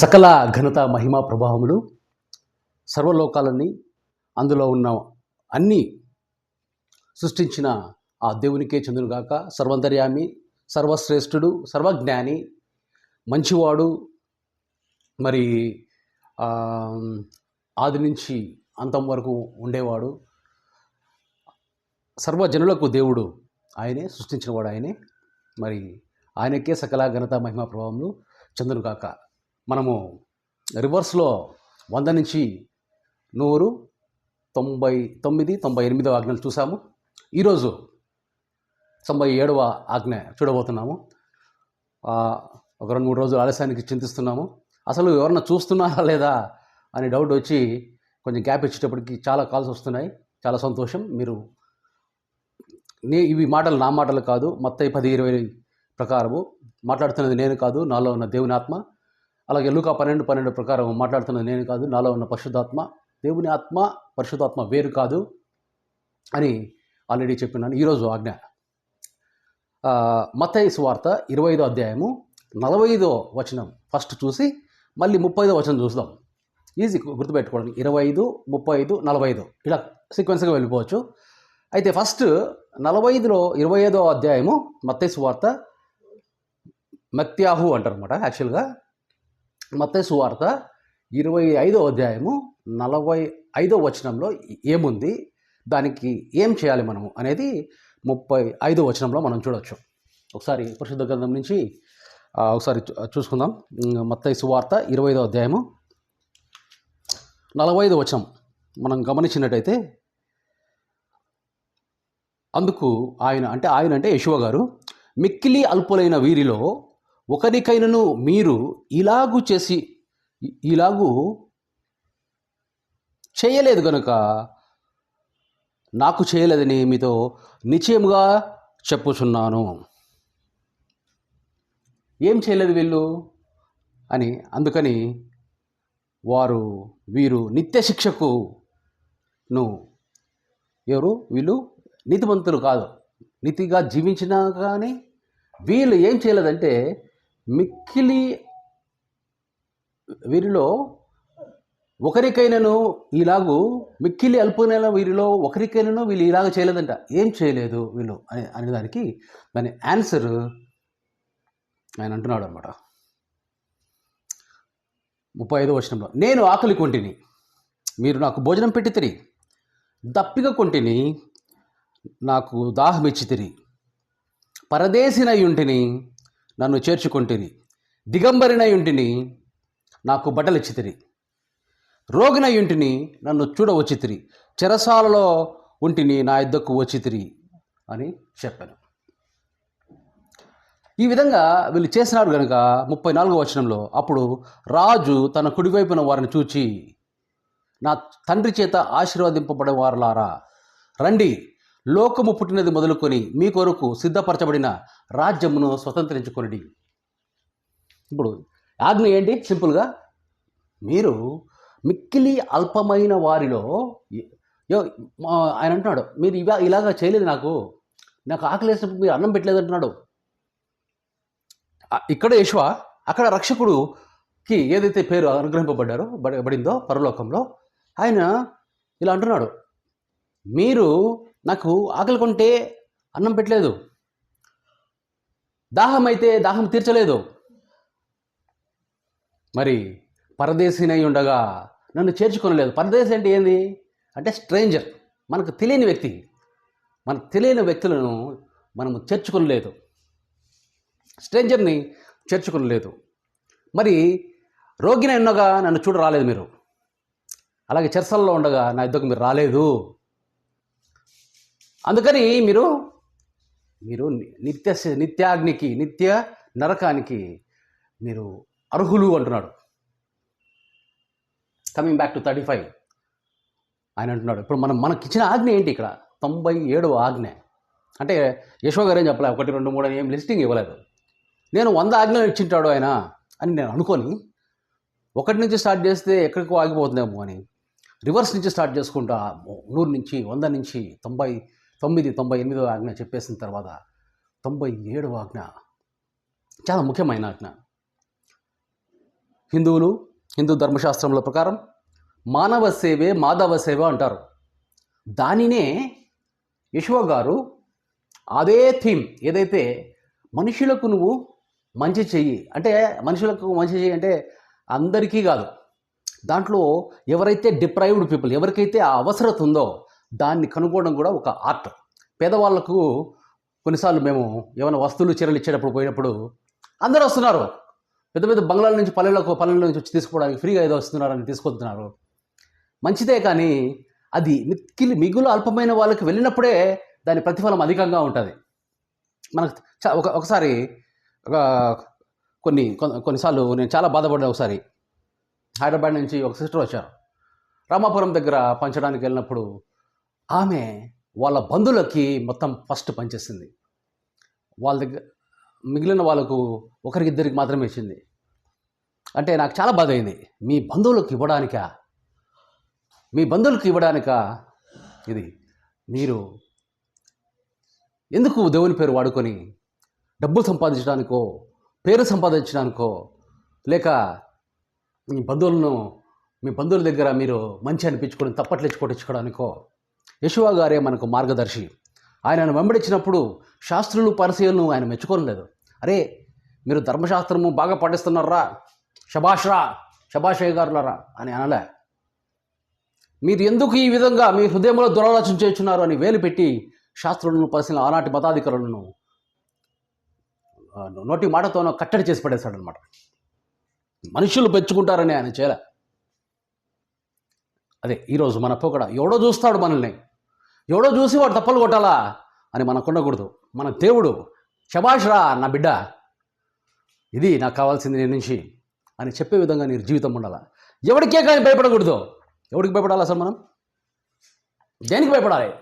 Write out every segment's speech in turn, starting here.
సకల ఘనత మహిమ ప్రభావములు సర్వలోకాలన్నీ అందులో ఉన్న అన్నీ సృష్టించిన ఆ దేవునికే చెందునుగాక. సర్వంతర్యామి సర్వశ్రేష్ఠుడు సర్వజ్ఞాని మంచివాడు మరి ఆది నుంచి అంతం వరకు ఉండేవాడు. సర్వజనులకు దేవుడు ఆయనే సృష్టించినవాడు ఆయనే. మరి ఆయనకే సకల ఘనత మహిమ ప్రభావములు చెందును మనము రివర్స్లో వంద నుంచి నూరు తొంభై తొమ్మిది తొంభై ఎనిమిదవ ఆజ్ఞలు చూసాము ఈరోజు తొంభై ఏడవ ఆజ్ఞ చూడబోతున్నాము. ఒక రెండు మూడు రోజులు ఆలస్యానికి చింతిస్తున్నాము. అసలు ఎవరన్నా చూస్తున్నారా లేదా అనే డౌట్ వచ్చి కొంచెం గ్యాప్ ఇచ్చేటప్పటికి చాలా కాల్స్ వస్తున్నాయి. చాలా సంతోషం. మీరు నే ఇవి మాటలు నా మాటలు కాదు. మొత్తం పది ఇరవై ప్రకారము. మాట్లాడుతున్నది నేను కాదు. నాలో ఉన్న దేవుని ఆత్మ. అలాగే లూకా పన్నెండు పన్నెండు ప్రకారం మాట్లాడుతున్నది నేను కాదు నాలో ఉన్న పరిశుద్ధాత్మ దేవుని ఆత్మ పరిశుద్ధాత్మ వేరు కాదు అని ఆల్రెడీ చెప్పినాను. ఈరోజు ఆజ్ఞ. మత్తయి వార్త ఇరవై ఐదో అధ్యాయము నలభై ఐదో వచనం. ఫస్ట్ చూసి మళ్ళీ ముప్పై ఐదో వచనం చూద్దాం. ఈజీ గుర్తుపెట్టుకోవడం ఇరవై ఐదు ముప్పై ఐదు నలభై ఐదు ఇలా సీక్వెన్స్గా వెళ్ళిపోవచ్చు. అయితే ఫస్ట్ నలభై ఐదులో ఇరవై ఐదో అధ్యాయము మత్తైసు వార్త మత్యాహు అంటారు అనమాట యాక్చువల్గా మత్తయి సువార్త ఇరవై ఐదో అధ్యాయము నలభై ఐదో వచనంలో ఏముంది? దానికి ఏం చేయాలి మనము అనేది ముప్పై ఐదో వచనంలో మనం చూడవచ్చు ఒకసారి పరిశుద్ధ గ్రంథం నుంచి ఒకసారి చూసుకుందాం. మత్తై మత్తయి సువార్త ఇరవై ఐదో అధ్యాయము నలభై ఐదు వచనం మనం గమనించినట్టయితే అందుకు ఆయన అంటే ఆయన అంటే యశువ గారు మిక్కిలి అల్పులైన వీరిలో ఒకరికైనను మీరు ఇలాగు చేసి ఇలాగు చేయలేదు గనుక నాకు చేయలేదని మీతో నిశ్చయముగా చెప్పుచున్నాను. ఏం చేయలేదు వీళ్ళు? అని అందుకని వారు వీరు నిత్య శిక్షకు ను ఎవరు? వీళ్ళు నీతిమంతులు కాదు. నీతిగా జీవించినా కానీ వీళ్ళు ఏం చేయలేదంటే మిక్కిలి వీరిలో ఒకరికైనాను ఇలాగూ మిక్కిలి అల్పునైన వీరిలో ఒకరికైనాను వీళ్ళు ఇలాగ చేయలేదంట. ఏం చేయలేదు వీళ్ళు అని అనే దానికి దాని ఆన్సర్ ఆయన అంటున్నాడు అనమాట ముప్పై ఐదో వచనంలో నేను ఆకలి కొంటిని మీరు నాకు భోజనం పెట్టితిరి దప్పిక కొంటిని నాకు దాహం ఇచ్చితిరి పరదేశినయుంటిని నన్ను చేర్చుకొంటిని. దిగంబరినయుంటిని నాకు బట్టలు ఇచ్చితిరి నన్ను చూడవచ్చితిరి. చెరసాలలో ఉంటిని నా ఇద్దకు వచ్చితిరి అని చెప్పాను. ఈ విధంగా వీళ్ళు చేసినారు కనుక ముప్పై నాలుగో వచనంలో అప్పుడు రాజు తన కుడివైపున వారిని చూచి నా తండ్రి చేత ఆశీర్వదింపబడే వారులారా రండి. లోకము పుట్టినది మొదలుకొని మీ కొరకు సిద్ధపరచబడిన రాజ్యమును స్వతంత్రించుకొనిడి. ఇప్పుడు ఆజ్ఞ ఏంటి? సింపుల్గా మీరు మిక్కిలి అల్పమైన వారిలో ఆయన అంటున్నాడు మీరు ఇవా ఇలాగా చేయలేదు నాకు. నాకు ఆకలేసినప్పుడు మీరు అన్నం పెట్టలేదు అంటున్నాడు. ఇక్కడ యశ్వ అక్కడ రక్షకుడుకి ఏదైతే పేరు అనుగ్రహింపబడ్డారో బడిందో పరలోకంలో ఆయన ఇలా అంటున్నాడు మీరు నాకు ఆకలి కొంటే అన్నం పెట్టలేదు. దాహం అయితే దాహం తీర్చలేదు. మరి పరదేశీనై ఉండగా నన్ను చేర్చుకొనలేదు. పరదేశి అంటే ఏంది? అంటే స్ట్రేంజర్ మనకు తెలియని వ్యక్తి. మనకు తెలియని వ్యక్తులను మనము చేర్చుకొనలేదు. స్ట్రేంజర్ని చేర్చుకొనలేదు. మరి రోగినై ఉండగా నన్ను చూడ రాలేదు మీరు. అలాగే చెరసల్లో ఉండగా నా ఇద్దరు మీరు రాలేదు. అందుకని మీరు మీరు నిత్య నిత్యాగ్నికి నిత్య నరకానికి మీరు అర్హులు అంటున్నాడు. Coming back to thirty five ఆయన అంటున్నాడు. ఇప్పుడు మనం మనకి ఇచ్చిన ఆజ్ఞ ఏంటి ఇక్కడ? తొంభై ఏడవ ఆజ్ఞ. అంటే యశో గారు ఏం చెప్పలే? ఒకటి రెండు మూడు అని ఏం లిస్టింగ్ ఇవ్వలేదు. నేను వంద ఆజ్ఞలు ఇచ్చింటాడు ఆయన అని నేను అనుకొని ఒకటి నుంచి స్టార్ట్ చేస్తే ఎక్కడికో ఆగిపోతుందేమో అని రివర్స్ నుంచి స్టార్ట్ చేసుకుంటా నూరు నుంచి వంద నుంచి తొంభై తొమ్మిది తొంభై ఎనిమిదో ఆజ్ఞ చెప్పేసిన తర్వాత తొంభై ఏడవ ఆజ్ఞ చాలా ముఖ్యమైన ఆజ్ఞ. హిందువులు హిందూ ధర్మశాస్త్రముల ప్రకారం మానవ సేవే మాధవ సేవ అంటారు. దానినే యశో గారు అదే థీమ్ ఏదైతే మనుషులకు నువ్వు మంచి చెయ్యి అంటే మనుషులకు మంచి చెయ్యి అంటే అందరికీ కాదు. దాంట్లో ఎవరైతే డిప్రైవ్డ్ పీపుల్ ఎవరికైతే ఆ అవసరత ఉందో దాన్ని కనుక్కోవడం కూడా ఒక ఆర్ట్. పేదవాళ్ళకు కొన్నిసార్లు మేము ఏమైనా వస్తువులు చీరలు ఇచ్చేటప్పుడు పోయినప్పుడు అందరూ వస్తున్నారు. పెద్ద పెద్ద బంగ్లాల నుంచి పల్లెలకు పల్లెల నుంచి వచ్చి తీసుకోవడానికి ఫ్రీగా ఏదో వస్తున్నారని తీసుకొస్తున్నారు. మంచిదే కానీ అది మిక్కిలి మిగులు అల్పమైన వాళ్ళకి వెళ్ళినప్పుడే దాని ప్రతిఫలం అధికంగా ఉంటుంది. మనకు చ- ఒక ఒకసారి ఒక కొన్ని కొన్నిసార్లు నేను చాలా బాధపడ్డా ఒకసారి. హైదరాబాద్ నుంచి ఒక సిస్టర్ వచ్చారు. రామాపురం దగ్గర పంచడానికి వెళ్ళినప్పుడు ఆమె వాళ్ళ బంధువులకి మొత్తం ఫస్ట్ పనిచేసింది. వాళ్ళ దగ్గర మిగిలిన వాళ్ళకు ఒకరికి ఇద్దరికి మాత్రమే ఇచ్చింది. అంటే నాకు చాలా బాధ అయింది మీ బంధువులకు ఇవ్వడానికా? మీ బంధువులకు ఇవ్వడానికా? ఇది మీరు ఎందుకు దేవుని పేరు వాడుకొని డబ్బులు సంపాదించడానికో పేరు సంపాదించడానికో లేక మీ బంధువులను మీ బంధువుల దగ్గర మీరు మంచి అనిపించుకొని తప్పట్లు ఇచ్చుకోటించుకోవడానికో యశువా గారే మనకు మార్గదర్శి. ఆయనను వెంబడించినప్పుడు శాస్త్రులు పరిశీలను ఆయన మెచ్చుకోలేదు అరే మీరు ధర్మశాస్త్రము బాగా పాటిస్తున్నారా? శభాష్రా శభాషయ్య గారులరా అని అనలే. మీరు ఎందుకు ఈ విధంగా మీ హృదయంలో దురాలోచన చేస్తున్నారు అని వేలు పెట్టి శాస్త్రులను పరిశీలన ఆనాటి మతాధికారులను నోటి మాటతోనో కట్టడి చేసి పడేశాడనమాట మనుషులు పెంచుకుంటారని ఆయన చేయలే. అదే ఈరోజు మన పోకడ ఎవడో చూస్తాడు మనల్ని. ఎవడో చూసి వాడు తప్పలు కొట్టాలా అని మనకు ఉండకూడదు మన దేవుడు శబాష్రా నా బిడ్డ ఇది నాకు కావాల్సింది నేను నుంచి అని చెప్పే విధంగా నీ జీవితం ఉండాలా? ఎవరికే కానీ భయపడకూడదు. ఎవరికి భయపడాలి అసలు మనం? దేనికి భయపడాలి?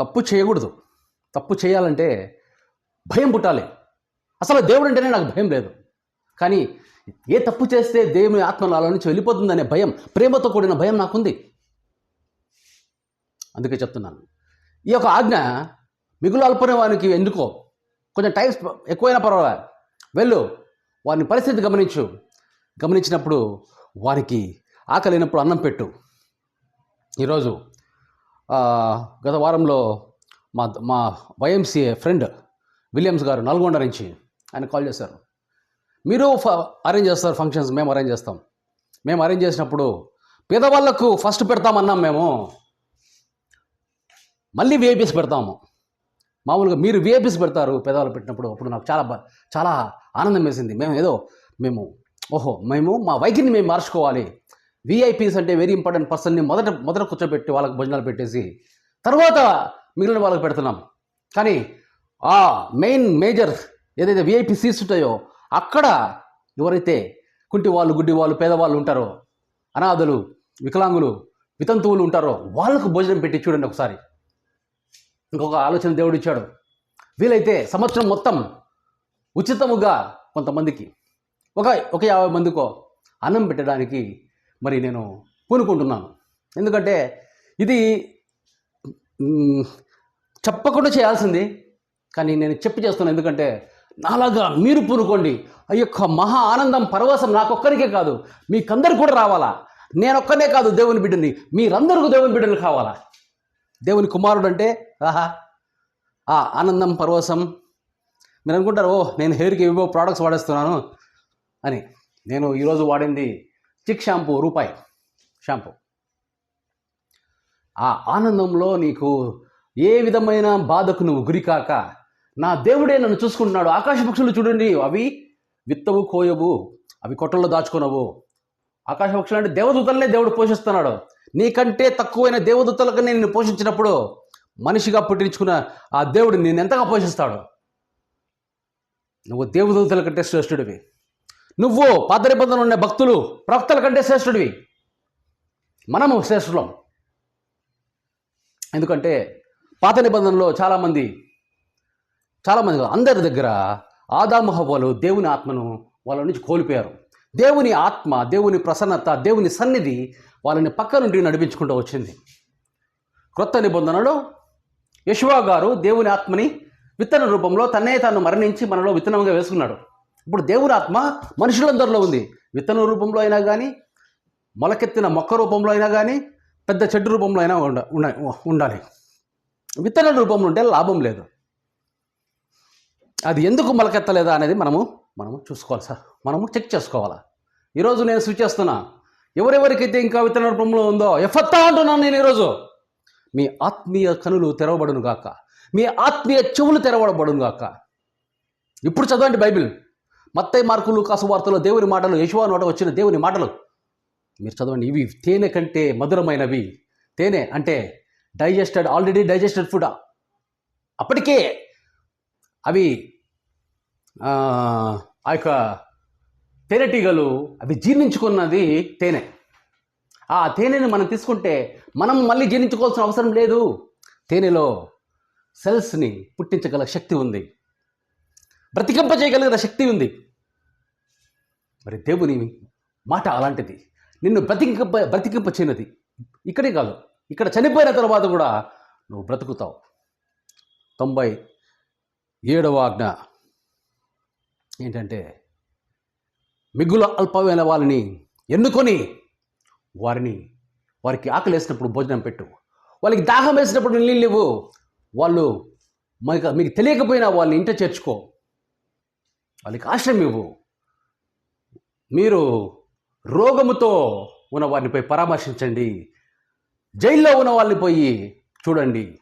తప్పు చేయకూడదు. తప్పు చేయాలంటే భయం పుట్టాలి. అసలు దేవుడు అంటేనే నాకు భయం లేదు. కానీ ఏ తప్పు చేస్తే దేవుని ఆత్మ నాలో నుంచి వెళ్ళిపోతుందనే భయం ప్రేమతో కూడిన భయం నాకుంది. అందుకే చెప్తున్నాను. ఈ యొక్క ఆజ్ఞ మిగులు అల్పనే వానికి ఎందుకో? కొంచెం టైం ఎక్కువైనా పర్వాలేదు వెళ్ళు. వారిని పరిస్థితి గమనించు. గమనించినప్పుడు వారికి ఆకలినప్పుడు అన్నం పెట్టు. ఈరోజు గత వారంలో మా మా వైఎంసీఏ ఫ్రెండ్ విలియమ్స్ గారు నల్గొండ నుంచి ఆయన కాల్ చేశారు. మీరు ఫ అరేంజ్ చేస్తారు ఫంక్షన్స్ మేము అరేంజ్ చేస్తాం. మేము అరేంజ్ చేసినప్పుడు పేదవాళ్ళకు ఫస్ట్ పెడతామన్నాం మేము. మళ్ళీ విఐపీస్ పెడతాము. మామూలుగా మీరు విఐపీస్ పెడతారు పేదవాళ్ళు పెట్టినప్పుడు అప్పుడు నాకు చాలా చాలా ఆనందం వేసింది. మేము ఏదో మేము ఓహో మేము మా వైఖరిని మేము మార్చుకోవాలి. విఐపీస్ అంటే వెరీ ఇంపార్టెంట్ పర్సన్ని మొదట మొదట కూర్చోబెట్టి వాళ్ళకి భోజనాలు పెట్టేసి తర్వాత మిగిలిన వాళ్ళకి పెడుతున్నాం. కానీ ఆ మెయిన్ మేజర్ ఏదైతే విఐపీ సీట్స్ ఉంటాయో అక్కడ ఎవరైతే కుంటి వాళ్ళు గుడ్డి వాళ్ళు పేదవాళ్ళు ఉంటారో అనాథులు వికలాంగులు వితంతువులు ఉంటారో వాళ్ళకు భోజనం పెట్టి చూడండి ఒకసారి. ఇంకొక ఆలోచన దేవుడు ఇచ్చాడు. వీలైతే సంవత్సరం మొత్తం ఉచితముగా కొంతమందికి ఒక ఒక యాభై మందికో అన్నం పెట్టడానికి మరి నేను పూనుకుంటున్నాను. ఎందుకంటే ఇది చెప్పకుండా చేయాల్సింది. కానీ నేను చెప్పి చేస్తున్నాను ఎందుకంటే నాలాగా మీరు పూనుకోండి. ఆ యొక్క మహా ఆనందం పరవశం నాకొక్కరికే కాదు. మీకందరు కూడా రావాలా? నేనొక్కనే కాదు దేవుని బిడ్డని. మీరందరికీ దేవుని బిడ్డలు కావాలా? దేవుని కుమారుడు అంటే ఆహా. ఆ ఆనందం పరవశం. మీరు అనుకుంటారు ఓ నేను హెయిర్కి ఏవో ప్రోడక్ట్స్ వాడేస్తున్నాను అని. నేను ఈరోజు వాడింది చిక్ షాంపూ రూపాయి షాంపూ. ఆ ఆనందంలో నీకు ఏ విధమైన బాధకు నువ్వు గురికాక నా దేవుడే నన్ను చూసుకుంటున్నాడు. ఆకాశ పక్షులు చూడండి అవి విత్తవు కోయవు అవి కొట్టల్లో దాచుకునవు. ఆకాశ పక్షులు అంటే దేవదూతలనే దేవుడు పోషిస్తున్నాడు. నీకంటే తక్కువైన దేవదూతలకు నేను పోషించినప్పుడు మనిషిగా పుట్టించుకున్న ఆ దేవుడు నేను ఎంతగా పోషిస్తాడు? నువ్వు దేవదూతల కంటే శ్రేష్ఠుడివి. నువ్వు పాత నిబంధనలు ఉన్న భక్తులు ప్రవక్తల కంటే శ్రేష్ఠుడివి. మనము శ్రేష్ఠులం. ఎందుకంటే పాత నిబంధనలో చాలామంది చాలామంది అందరి దగ్గర ఆదాము దేవుని ఆత్మను వాళ్ళ నుంచి కోల్పోయారు. దేవుని ఆత్మ దేవుని ప్రసన్నత దేవుని సన్నిధి వాళ్ళని పక్క నుండి నడిపించుకుంటూ వచ్చింది. క్రొత్త నిబంధనలో యశువా గారు దేవుని ఆత్మని విత్తన రూపంలో తన్నే తాను మరణించి మనలో విత్తనంగా వేసుకున్నాడు. ఇప్పుడు దేవుని ఆత్మ మనుషులందరిలో ఉంది. విత్తన రూపంలో అయినా కానీ మొలకెత్తిన మొక్క రూపంలో అయినా కానీ పెద్ద చెట్టు రూపంలో అయినా ఉండ ఉండాలి. విత్తన రూపంలో ఉంటే లాభం లేదు. అది ఎందుకు మొలకెత్తలేదా అనేది మనము మనము చూసుకోవాలి సార్. మనము చెక్ చేసుకోవాలా. ఈరోజు నేను సూచిస్తున్నా ఎవరెవరికైతే ఇంకా విత్తన రూపంలో ఉందో ఎఫత్తా అంటున్నాను నేను ఈరోజు. మీ ఆత్మీయ కనులు తెరవబడును గాక. మీ ఆత్మీయ చెవులు తెరవబడును గాక. ఇప్పుడు చదవండి బైబిల్. మత్తయ్య మార్కులు కాసువార్తలో దేవుని మాటలు యశువా నోట వచ్చిన దేవుని మాటలు. మీరు చదవండి. ఇవి తేనె కంటే మధురమైనవి. తేనె అంటే డైజెస్టెడ్ ఆల్రెడీ డైజెస్టెడ్ ఫుడ్. అప్పటికే అవి ఆ యొక్క తేనెటీగలు అవి జీర్ణించుకున్నది తేనె. ఆ తేనెని మనం తీసుకుంటే మనం మళ్ళీ జీర్ణించుకోవాల్సిన అవసరం లేదు. తేనెలో సెల్స్ని పుట్టించగల శక్తి ఉంది. బ్రతికింప చేయగలిగిన శక్తి ఉంది. మరి దేవుని మాట అలాంటిది. నిన్ను బ్రతికింప బ్రతికింప చేయనది ఇక్కడే కాదు. ఇక్కడ చనిపోయిన తర్వాత కూడా నువ్వు బ్రతుకుతావు. తొంభై ఏడవ ఆజ్ఞ. ఏంటంటే మిగులు అల్పమైన వాళ్ళని ఎన్నుకొని వారిని వారికి ఆకలి వేసినప్పుడు భోజనం పెట్టు. వాళ్ళకి దాహం వేసినప్పుడు నీళ్ళు ఇవ్వు వాళ్ళు మీకు మీకు తెలియకపోయినా వాళ్ళని ఇంట చేర్చుకో. వాళ్ళకి ఆశ్రయం ఇవ్వు. మీరు రోగముతో ఉన్న వారిని పోయి పరామర్శించండి. జైల్లో ఉన్న వాళ్ళని పోయి చూడండి.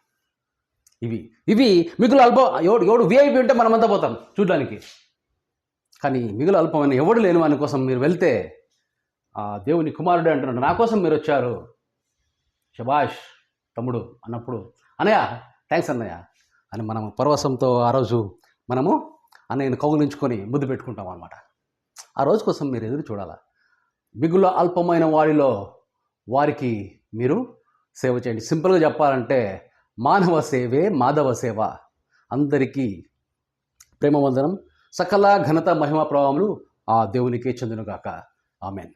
ఇవి ఇవి మిగులు అల్పం ఎవడు ఎవడు విఐపి ఉంటే మనమంతా పోతాం చూడడానికి. కానీ మిగులు అల్పమైన ఎవడు లేని వాని కోసం మీరు వెళ్తే దేవుని కుమారుడు అంటున్నాడు నా కోసం మీరు వచ్చారు శభాష్ తమ్ముడు అన్నప్పుడు అన్నయ్య థ్యాంక్స్ అన్నయ్య అని మనం పరవశంతో ఆ రోజు మనము అన్నయ్యను కౌగులించుకొని ముద్దు పెట్టుకుంటాం అనమాట ఆ రోజు కోసం మీరు ఎదురు చూడాలా? మిగులు అల్పమైన వారిలో వారికి మీరు సేవ చేయండి. సింపుల్గా చెప్పాలంటే మానవ సేవే మాధవ సేవ. అందరికీ ప్రేమవందనం సకల ఘనత మహిమ ప్రభావములు ఆ దేవునికే చెందునుగాక. ఆమెన్.